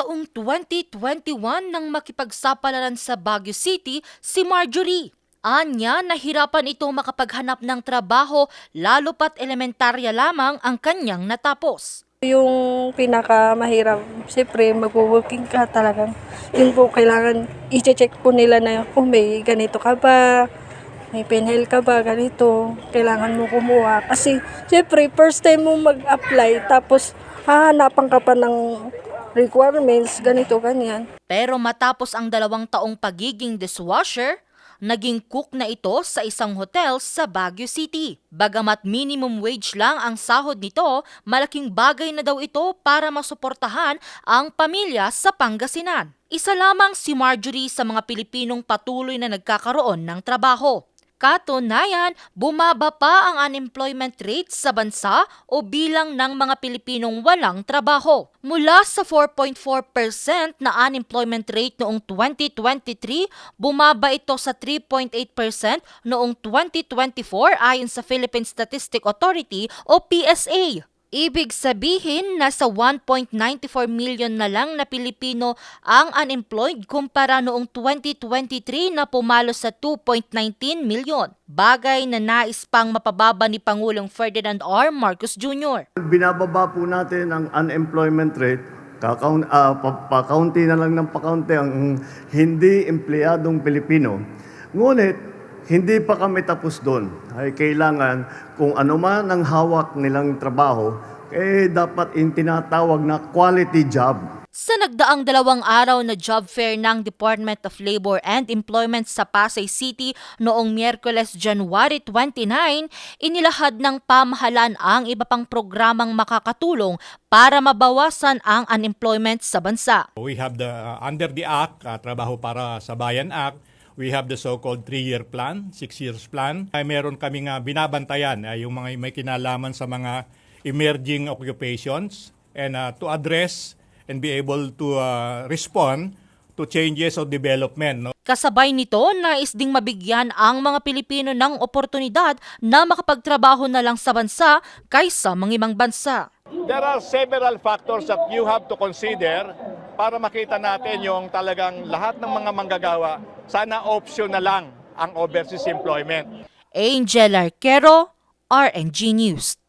taong 2021 nang makipagsapalaran sa Baguio City si Marjorie. Anya, nahirapan ito makapaghanap ng trabaho lalo pat elementarya lamang ang kanyang natapos. Yung pinakamahirap, siyempre mag-working ka talagang. Yun po, kailangan i-check po nila na, oh may ganito ka ba? May penhel ka ba? Ganito. Kailangan mo kumuha. Kasi, siyempre, first time mo mag-apply, tapos hahanapan ka pa ng requirements, ganito, ganyan. Pero matapos ang dalawang taong pagiging dishwasher, naging cook na ito sa isang hotel sa Baguio City. Bagamat minimum wage lang ang sahod nito, malaking bagay na daw ito para masuportahan ang pamilya sa Pangasinan. Isa lamang si Marjorie sa mga Pilipinong patuloy na nagkakaroon ng trabaho. Katunayan, bumaba pa ang unemployment rate sa bansa o bilang ng mga Pilipinong walang trabaho. Mula sa 4.4% na unemployment rate noong 2023, bumaba ito sa 3.8% noong 2024 ayon sa Philippine Statistic Authority o PSA. Ibig sabihin, nasa 1.94 million na lang na Pilipino ang unemployed kumpara noong 2023 na pumalo sa 2.19 million. Bagay na nais pang mapababa ni Pangulong Ferdinand R. Marcos Jr. Binababa po natin ang unemployment rate, kakaun, ah, pa- pakaunti na lang ng pakaunti ang hindi empleyadong Pilipino. Ngunit, hindi pa kami tapos doon. Ay kailangan kung ano man ang hawak nilang trabaho, eh dapat in tinatawag na quality job. Sa nagdaang dalawang araw na job fair ng Department of Labor and Employment sa Pasay City noong Miyerkules, January 29, inilahad ng pamahalaan ang iba pang programang makakatulong para mabawasan ang unemployment sa bansa. We have the uh, under the act, uh, Trabaho para sa Bayan Act, we have the so-called three-year plan, six years plan. Ay meron kaming uh, binabantayan uh, yung mga may kinalaman sa mga emerging occupations and uh, to address and be able to uh, respond to changes of development. No? Kasabay nito, nais ding mabigyan ang mga Pilipino ng oportunidad na makapagtrabaho na lang sa bansa kaysa mga ibang bansa. There are several factors that you have to consider para makita natin yung talagang lahat ng mga manggagawa, sana option na lang ang overseas employment. Angel Arquero, RNG News.